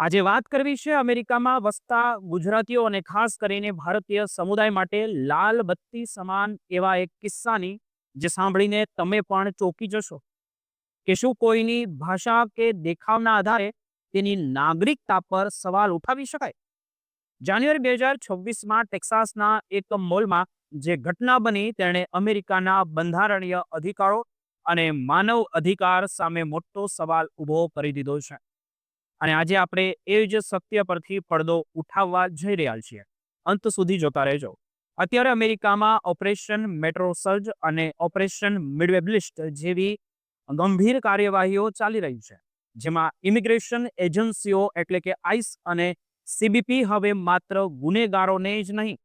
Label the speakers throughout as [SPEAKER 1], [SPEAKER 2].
[SPEAKER 1] આજે વાત કરવી છે અમેરિકામાં વસતા ગુજરાતીઓ અને ખાસ કરીને ભારતીય સમુદાય માટે લાલ બત્તી સમાન એવા એક કિસ્સાની જે સાંભળીને તમે પણ ચોંકી જશો. કે શું કોઈની ભાષા કે દેખાવના આધારે તેની નાગરિકતા પર સવાલ ઉઠાવી શકાય? જાન્યુઆરી બે હજાર છવ્વીસમાં ટેક્સાસના એક મોલમાં જે ઘટના બની તેણે અમેરિકાના બંધારણીય અધિકારો અને માનવ અધિકાર સામે મોટો સવાલ ઊભો કરી દીધો છે. અને આજે આપણે એ જ સત્ય પરથી પડદો ઉઠાવવા જઈ રહ્યા છીએ. અંત સુધી જોતા રહેજો. અત્યારે અમેરિકામાં ઓપરેશન મેટ્રો સર્જ અને ઓપરેશન મિડવેબલિસ્ટ જેવી ગંભીર કાર્યવાહીઓ ચાલી રહી છે. જેમાં ઇમિગ્રેશન એજન્સીઓ એટલે કે આઈસ અને સીબીપી હવે માત્ર ગુનેગારોને જ નહીં,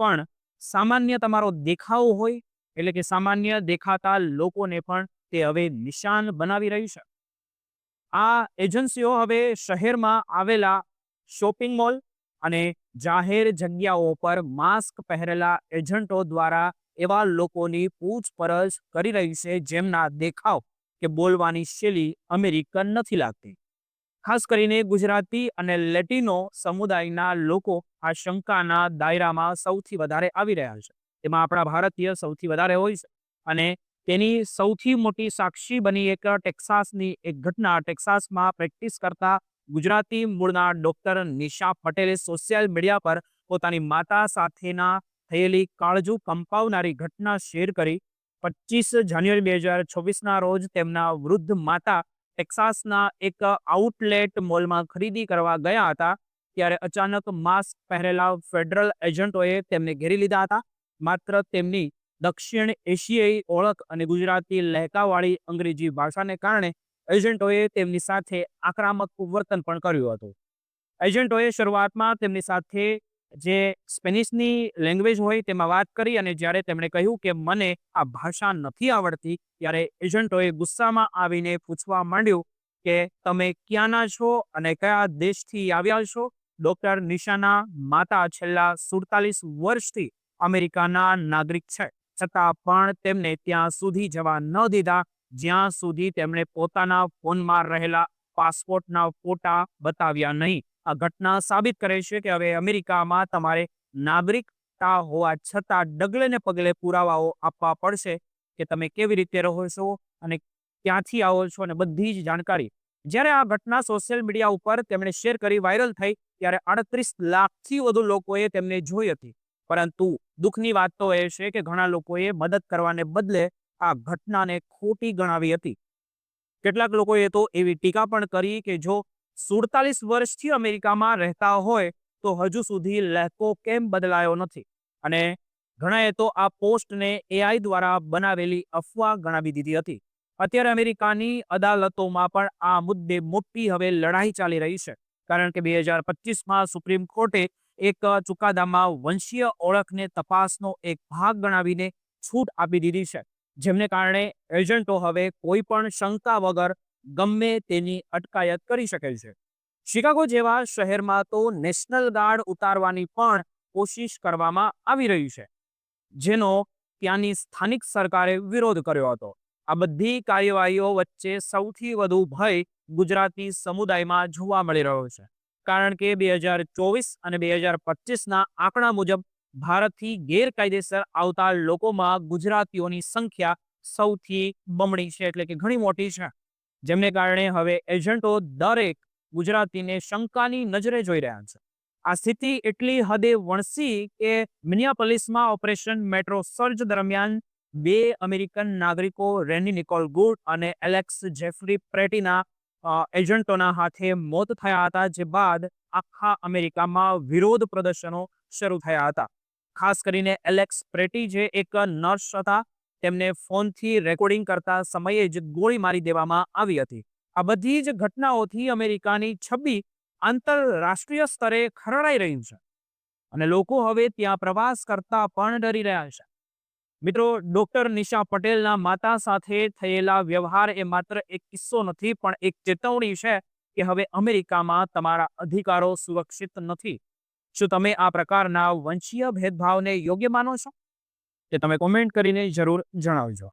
[SPEAKER 1] પણ સામાન્ય તમારો દેખાવ હોય એટલે કે સામાન્ય દેખાતા લોકોને પણ તે હવે નિશાન બનાવી રહી છે. આ એજન્સીઓ હવે શહેરમાં આવેલા શોપિંગ મોલ અને જાહેર જગ્યાઓ પર માસ્ક પહેરેલા એજન્ટો દ્વારા એવા લોકોની પૂછપરછ કરી રહી છે જેમના દેખાવ કે બોલવાની શૈલી અમેરિકન નથી લાગતી. ખાસ કરીને ગુજરાતી અને લેટિનો સમુદાયના લોકો આ શંકાના દાયરામાં સૌથી વધારે આવી રહ્યા છે. તેમાં આપણા ભારતીય સૌથી વધારે હોય છે અને તેની સૌથી મોટી સાક્ષી બની એક ટેક્સાસની એક ઘટના. ટેક્સાસમાં પ્રેક્ટિસ કરતા ગુજરાતી મૂળના ડોક્ટર નિશા પટેલે સોશિયલ મીડિયા પર પોતાની માતા સાથેના થયેલી કાળજુ કંપાવનારી ઘટના શેર કરી. પચીસ જાન્યુઆરી બે હજાર છવ્વીસના રોજ તેમના વૃદ્ધ માતા ટેક્સાસના એક આઉટલેટ મોલમાં ખરીદી કરવા ગયા હતા, ત્યારે અચાનક માસ્ક પહેરેલા ફેડરલ એજન્ટોએ તેમને ઘેરી લીધા હતા. માત્ર તેમની દક્ષિણ એશિયાઈ ઓળખ અને ગુજરાતી લહેકાવાળી અંગ્રેજી ભાષાને કારણે એજન્ટોએ તેમની સાથે આક્રમક વર્તન પણ કર્યું હતું. એજન્ટોએ શરૂઆતમાં તેમની સાથે જે સ્પેનિશની લેંગ્વેજ હોય તેમાં વાત કરી અને જ્યારે તેમણે કહ્યું કે મને આ ભાષા નથી આવડતી, ત્યારે એજન્ટોએ ગુસ્સામાં આવીને પૂછવા માંડ્યું કે તમે ક્યાંના છો અને કયા દેશથી આવ્યા છો? ડોક્ટર નિશાના માતા છેલ્લા સુડતાલીસ વર્ષથી અમેરિકાના નાગરિક છે. છતાં પણ તેમને ત્યાં સુધી જવા ન દીધા. જ્યાં સુધી તેમણે પોતાના ફોનમાં રહેલા પાસપોર્ટના ફોટા બતાવ્યા નહીં. આ ઘટના સાબિત કરે છે કે હવે અમેરિકામાં તમારે નાગરિકતા હોવા છતાં ડગલે ને પગલે પુરાવાઓ આપવા પડશે કે તમે કેવી રીતે રહો છો અને ક્યાંથી આવો છો અને બધી જ જાણકારી. જ્યારે આ ઘટના સોશિયલ મીડિયા ઉપર તેમણે શેર કરી વાયરલ થઈ, ત્યારે અડત્રીસ લાખથી વધુ લોકોએ તેમને જોઈ હતી. પરંતુ દુઃખની વાત તો એ છે કે ઘણા લોકોએ મદદ કરવાને બદલે આ ઘટનાને ખોટી ગણાવી હતી. કેટલાક લોકોએ તો એવી ટીકા પણ કરી કે જો સુડતાલીસ વર્ષથી અમેરિકામાં રહેતા હોય, તો હજુ સુધી લહેકો કેમ બદલાયો નથી? અને ઘણાએ તો આ પોસ્ટને એઆઈ દ્વારા બનાવેલી અફવા ગણાવી દીધી હતી. અત્યારે અમેરિકાની અદાલતોમાં પણ આ મુદ્દે મોટી હવે લડાઈ ચાલી રહી છે. કારણ કે બે હજાર પચીસમાં સુપ્રીમ કોર્ટે એક ચુકાદામાં વંશીય ઓળખને તપાસનો એક ભાગ ગણાવીને છૂટ આપી દીધી છે. જેમને કારણે એજન્ટો હવે કોઈ પણ શંકા વગર ગમે તેની અટકાયત કરી શકે છે. શિકાગો જેવા શહેરમાં તો નેશનલ ગાર્ડ ઉતારવાની પણ કોશિશ કરવામાં આવી રહી છે. જેનો ત્યાંની સ્થાનિક સરકારે વિરોધ કર્યો હતો. આ બધી કાર્યવાહીઓ વચ્ચે સૌથી વધુ ભય ગુજરાતી સમુદાયમાં જોવા મળી રહ્યો છે. કારણ કે બે હજાર ચોવીસ અને બે હજાર પચીસના આંકડા મુજબ ભારતથી ગેરકાયદેસર આવતા લોકોમાં ગુજરાતીઓની સંખ્યા સૌથી બમણી છે, એટલે કે ઘણી મોટી છે. જેમને કારણે હવે એજન્ટો દરેક ગુજરાતીને શંકાની નજરે જોઈ રહ્યા છે. આ સ્થિતિ એટલી હદે વણસી કે મિનિયાપોલિસમાં ઓપરેશન મેટ્રો સર્જ દરમિયાન બે અમેરિકન નાગરિકો રેની નિકોલ ગુડ અને એલેક્સ જેફરી પ્રેટીના એજન્ટોના હાથે મોત થયા હતા, જે બાદ આખા અમેરિકામાં વિરોધ પ્રદર્શનો શરૂ થયા હતા. ખાસ કરીને એલેક્સ પ્રેટી, જે એક નર્સ હતા, તેમને ફોનથી રેકોર્ડિંગ કરતા સમયે જ ગોળી મારી દેવામાં આવી હતી. આ બધી જ ઘટનાઓથી અમેરિકાની છબી આંતરરાષ્ટ્રીય સ્તરે ખરડાઈ રહી છે. અને લોકો હવે ત્યાં પ્રવાસ કરતા પણ ડરી રહ્યા છે. મિત્રો ડોક્ટર નિશા પટેલના માતા સાથે થયેલા વ્યવહાર એ માત્ર એક કિસ્સો નથી, પણ એક ચેતવણી છે કે હવે અમેરિકામાં તમારા અધિકારો સુરક્ષિત નથી. શું તમે આ પ્રકારના વંશીય ભેદભાવને યોગ્ય માનો છો? તે તમે કોમેન્ટ કરીને જરૂર જણાવજો.